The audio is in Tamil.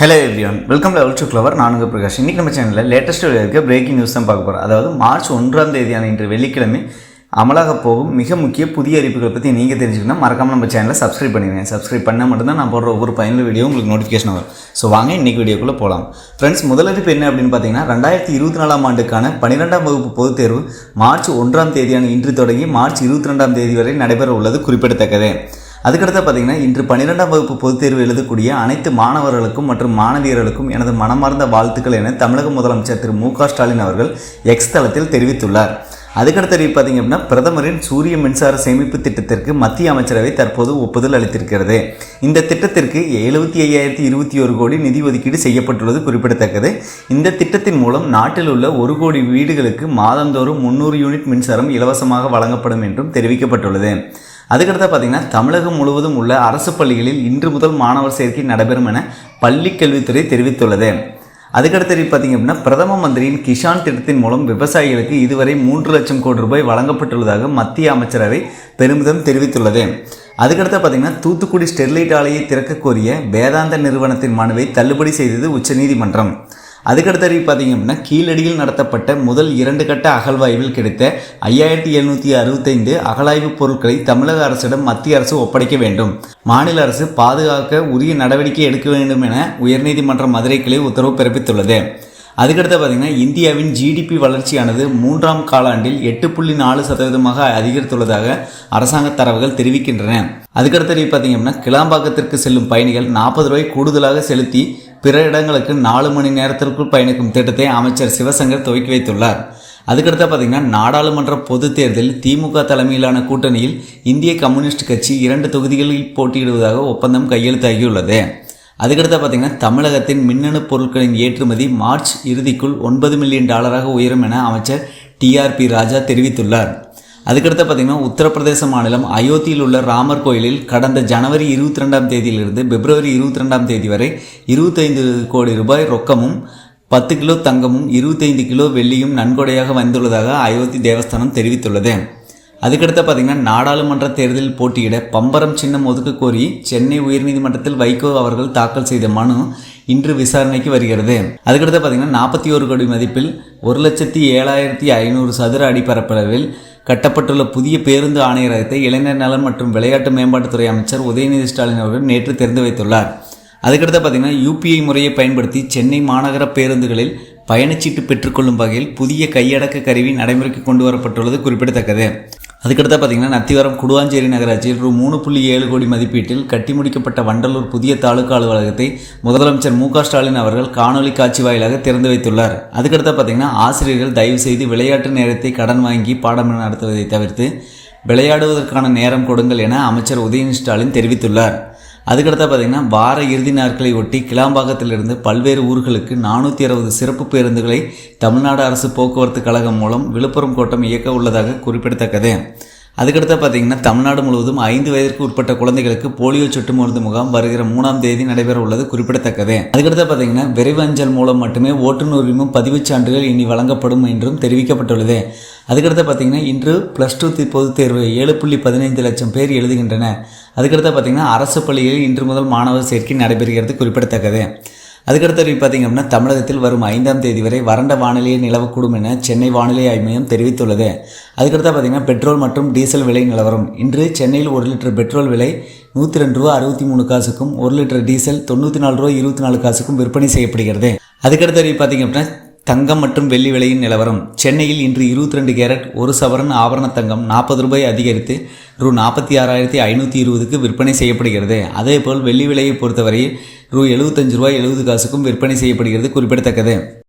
Hello everyone welcome level to clever நானுங்க பிரகாஷ். இன்றைக்கி நம்ம சேனலில் லேட்டஸ்ட் இருக்க பிரேக்கிங் நியூஸ் தான் பார்க்க போகிறோம் அதாவது மார்ச் ஒன்றாம் தேதியான இன்று வெள்ளிக்கிழமை அமலாக போகும் மிக முக்கிய புதிய அறிவிப்புகளை பற்றி நீங்கள் தெரிஞ்சுக்கணும். மறக்காமல் நம்ம சேனலை சப்ஸ்கிரைப் பண்ணிடுங்க. சப்ஸ்கிரைப் பண்ணால் மட்டும்தான் நான் போடுற ஒவ்வொரு பயனுள்ள வீடியோ உங்களுக்கு நோட்டிஃபிகேஷன் வரும். ஸோ வாங்க இன்னைக்கு வீடியோக்குள்ளே போகலாம் ஃப்ரெண்ட்ஸ் முதலறிப்பு என்ன அப்படின்னு பார்த்தீங்கன்னா ரெண்டாயிரத்தி இருபத்தி நாலாம் ஆண்டுக்கான பன்னிரெண்டாம் வகுப்பு பொதுத் தேர்வு மார்ச் ஒன்றாம் தேதியான இன்று தொடங்கி மார்ச் இருபத்தி ரெண்டாம் தேதி வரை நடைபெற உள்ளது குறிப்பிடத்தக்கது. அதுக்கடுத்து பார்த்தீங்கன்னா இன்று பன்னிரெண்டாம் வகுப்பு பொதுத் தேர்வு எழுதக்கூடிய அனைத்து மாணவர்களுக்கும் மற்றும் மாணவியர்களுக்கும் எனது மனமார்ந்த வாழ்த்துக்கள் என தமிழக முதலமைச்சர் திரு மு ஸ்டாலின் அவர்கள் எக்ஸ் தளத்தில் தெரிவித்துள்ளார். அதுக்கடுத்து அறிவி பார்த்தீங்க அப்படின்னா பிரதமரின் சூரிய மின்சார சேமிப்பு திட்டத்திற்கு மத்திய அமைச்சரவை தற்போது ஒப்புதல் அளித்திருக்கிறது. இந்த திட்டத்திற்கு எழுபத்தி ஐயாயிரத்தி இருபத்தி ஒரு கோடி நிதி ஒதுக்கீடு செய்யப்பட்டுள்ளது குறிப்பிடத்தக்கது. இந்த திட்டத்தின் மூலம் நாட்டில் உள்ள ஒரு கோடி வீடுகளுக்கு மாதந்தோறும் முந்நூறு யூனிட் மின்சாரம் இலவசமாக வழங்கப்படும் என்றும் தெரிவிக்கப்பட்டுள்ளது. அதுக்கடுத்து பார்த்தீங்கன்னா தமிழகம் முழுவதும் உள்ள அரசு பள்ளிகளில் இன்று முதல் மாணவர் சேர்க்கை நடைபெறும் என பள்ளிக் கல்வித்துறை தெரிவித்துள்ளது. அதுக்கடுத்து பார்த்தீங்க அப்படின்னா பிரதம மந்திரியின் கிஷான் திட்டத்தின் மூலம் விவசாயிகளுக்கு இதுவரை மூன்று லட்சம் கோடி ரூபாய் வழங்கப்பட்டுள்ளதாக மத்திய அமைச்சரவை பெருமிதம் தெரிவித்துள்ளது. அதுக்கடுத்து பார்த்தீங்கன்னா தூத்துக்குடி ஸ்டெர்லைட் ஆலையை திறக்க கோரிய வேதாந்த நிறுவனத்தின் மனுவை தள்ளுபடி செய்தது உச்சநீதிமன்றம். அதுக்கடுத்த அறிவு பார்த்தீங்க அப்படின்னா கீழடியில் நடத்தப்பட்ட முதல் இரண்டு கட்ட அகழ்வாய்வில் கிடைத்த ஐயாயிரத்தி எழுநூற்றி அறுபத்தைந்து அகழாய்வுப் பொருட்களை தமிழக அரசிடம் மத்திய அரசு ஒப்படைக்க வேண்டும். மாநில அரசு பாதுகாக்க உரிய நடவடிக்கை எடுக்க வேண்டும் என உயர்நீதிமன்ற மதுரை கிளை உத்தரவு பிறப்பித்துள்ளது. அதுக்கடுத்து பார்த்தீங்கன்னா இந்தியாவின் ஜிடிபி வளர்ச்சியானது மூன்றாம் காலாண்டில் எட்டு புள்ளி நாலு சதவீதமாக அதிகரித்துள்ளதாக அரசாங்க தரவுகள் தெரிவிக்கின்றன. அதுக்கடுத்து பார்த்தீங்கன்னா அப்படின்னா கிளாம்பாக்கத்திற்கு செல்லும் பயணிகள் நாற்பது ரூபாய் கூடுதலாக செலுத்தி பிற இடங்களுக்கு நாலு மணி நேரத்திற்குள் பயணிக்கும் திட்டத்தை அமைச்சர் சிவசங்கர் துவக்கி வைத்துள்ளார். அதுக்கடுத்து பார்த்தீங்கன்னா நாடாளுமன்ற பொதுத் தேர்தலில் திமுக தலைமையிலான கூட்டணியில் இந்திய கம்யூனிஸ்ட் கட்சி இரண்டு தொகுதிகளில் போட்டியிடுவதாக ஒப்பந்தம் கையெழுத்தாகியுள்ளது. அதுக்கடுத்து பார்த்தீங்கன்னா தமிழகத்தின் மின்னணு பொருட்களின் ஏற்றுமதி மார்ச் இறுதிக்குள் ஒன்பது மில்லியன் டாலராக உயரும் என அமைச்சர் டிஆர்பி ராஜா தெரிவித்துள்ளார். அதுக்கடுத்து பார்த்தீங்கன்னா உத்தரப்பிரதேச மாநிலம் அயோத்தியில் உள்ள ராமர் கோயிலில் கடந்த ஜனவரி இருபத்தி ரெண்டாம் தேதியிலிருந்து பிப்ரவரி இருபத்தி ரெண்டாம் தேதி வரை இருபத்தைந்து கோடி ரூபாய் ரொக்கமும் பத்து கிலோ தங்கமும் இருபத்தைந்து கிலோ வெள்ளியும் நன்கொடையாக வந்துள்ளதாக அயோத்தி தேவஸ்தானம் தெரிவித்துள்ளது. அதுக்கடுத்து பார்த்தீங்கன்னா நாடாளுமன்ற தேர்தலில் போட்டியிட பம்பரம் சின்னம் ஒதுக்க கோரி சென்னை உயர்நீதிமன்றத்தில் வைகோ அவர்கள் தாக்கல் செய்த மனு இன்று விசாரணைக்கு வருகிறது. அதுக்கடுத்து பார்த்தீங்கன்னா நாற்பத்தி ஒரு கோடி மதிப்பில் ஒரு லட்சத்தி ஏழாயிரத்தி ஐநூறு சதுர அடி பரப்பளவில் கட்டப்பட்டுள்ள புதிய பேருந்து ஆணையரகத்தை இளைஞர் நலன் மற்றும் விளையாட்டு மேம்பாட்டுத்துறை அமைச்சர் உதயநிதி ஸ்டாலின் அவர்கள் நேற்று திறந்து வைத்துள்ளார். அதுக்கடுத்து பார்த்தீங்கன்னா யூபிஐ முறையை பயன்படுத்தி சென்னை மாநகர பேருந்துகளில் பயணச்சீட்டு பெற்றுக்கொள்ளும் வகையில் புதிய கையடக்க கருவி நடைமுறைக்கு கொண்டு வரப்பட்டுள்ளது குறிப்பிடத்தக்கது. அதுக்கடுத்து பார்த்தீங்கன்னா நத்திவரம் குடுவாஞ்சேரி நகராட்சியில் ரூ. மூணு புள்ளி ஏழு கோடி மதிப்பீட்டில் கட்டி முடிக்கப்பட்ட வண்டலூர் புதிய தாலுகா அலுவலகத்தை முதலமைச்சர் மு. ஸ்டாலின் அவர்கள் காணொலி காட்சி வாயிலாக திறந்து வைத்துள்ளார். அதுக்கடுத்து பார்த்தீங்கன்னா ஆசிரியர்கள் தயவு செய்து விளையாட்டு நேரத்தை கடன் வாங்கி பாடம் நடத்துவதை தவிர்த்து விளையாடுவதற்கான நேரம் கொடுங்கள் என அமைச்சர் உதயநிதி ஸ்டாலின் தெரிவித்துள்ளார். அதுக்கடுத்து பார்த்தீங்கன்னா வார இறுதி நாட்களை ஒட்டி கிளாம்பாக்கத்திலிருந்து பல்வேறு ஊர்களுக்கு நானூற்றி அறுபது சிறப்பு பேருந்துகளை தமிழ்நாடு அரசு போக்குவரத்து கழகம் மூலம் விழுப்புரம் கோட்டம் இயக்க உள்ளதாக குறிப்பிடத்தக்கது. அதுக்கடுத்து பார்த்தீங்கன்னா தமிழ்நாடு முழுவதும் ஐந்து வயதிற்கு உட்பட்ட குழந்தைகளுக்கு போலியோ சொட்டு மருந்து முகாம் வருகிற மூணாம் தேதி நடைபெற உள்ளது குறிப்பிடத்தக்கது. அதுக்கடுத்து பார்த்தீங்கன்னா விரைவு அஞ்சல் மூலம் மட்டுமே ஓட்டுநர் உரிமம் பதிவுச் சான்றுகள் இனி வழங்கப்படும் என்றும் தெரிவிக்கப்பட்டுள்ளது. அதுக்கடுத்து பார்த்தீங்கன்னா இன்று ப்ளஸ் டூ பொதுத் தேர்வு ஏழு புள்ளி பதினைந்து லட்சம் பேர் எழுதுகின்றன அதுக்கடுத்து பார்த்தீங்கன்னா அரசு பள்ளியில் இன்று முதல் மாணவர் சேர்க்கை நடைபெறுகிறது குறிப்பிடத்தக்கது. அதுக்கடுத்து பார்த்தீங்க அப்படின்னா தமிழகத்தில் வரும் ஐந்தாம் தேதி வரை வறண்ட வானிலையை நிலவக்கூடும் என சென்னை வானிலை ஆய்வு மையம் தெரிவித்துள்ளது. அதுக்கடுத்து பார்த்தீங்கன்னா பெட்ரோல் மற்றும் டீசல் விலை நிலவரம். இன்று சென்னையில் ஒரு லிட்டர் பெட்ரோல் விலை நூற்றி ரெண்டு ரூபா அறுபத்தி மூணு காசுக்கும் ஒரு லிட்டர் டீசல் தொண்ணூற்றி நாலு ரூபா இருபத்தி நாலு காசுக்கும் விற்பனை செய்யப்படுகிறது. அதுக்கடுத்து பார்த்தீங்க அப்படின்னா தங்கம் மற்றும் வெள்ளி விலையின் நிலவரம். சென்னையில் இன்று இருபத்தி ரெண்டு கேரட் ஒரு சவரன் ஆபரண தங்கம் நாற்பது ரூபாய் அதிகரித்து ரூ நாற்பத்தி ஆறாயிரத்தி ஐநூற்றி இருபதுக்கு விற்பனை செய்யப்படுகிறது. அதேபோல் வெள்ளி விலையை பொறுத்தவரையில் ரூ எழுபத்தஞ்சு ரூபாய் எழுபது காசுக்கும் விற்பனை செய்யப்படுகிறது குறிப்பிடத்தக்கது.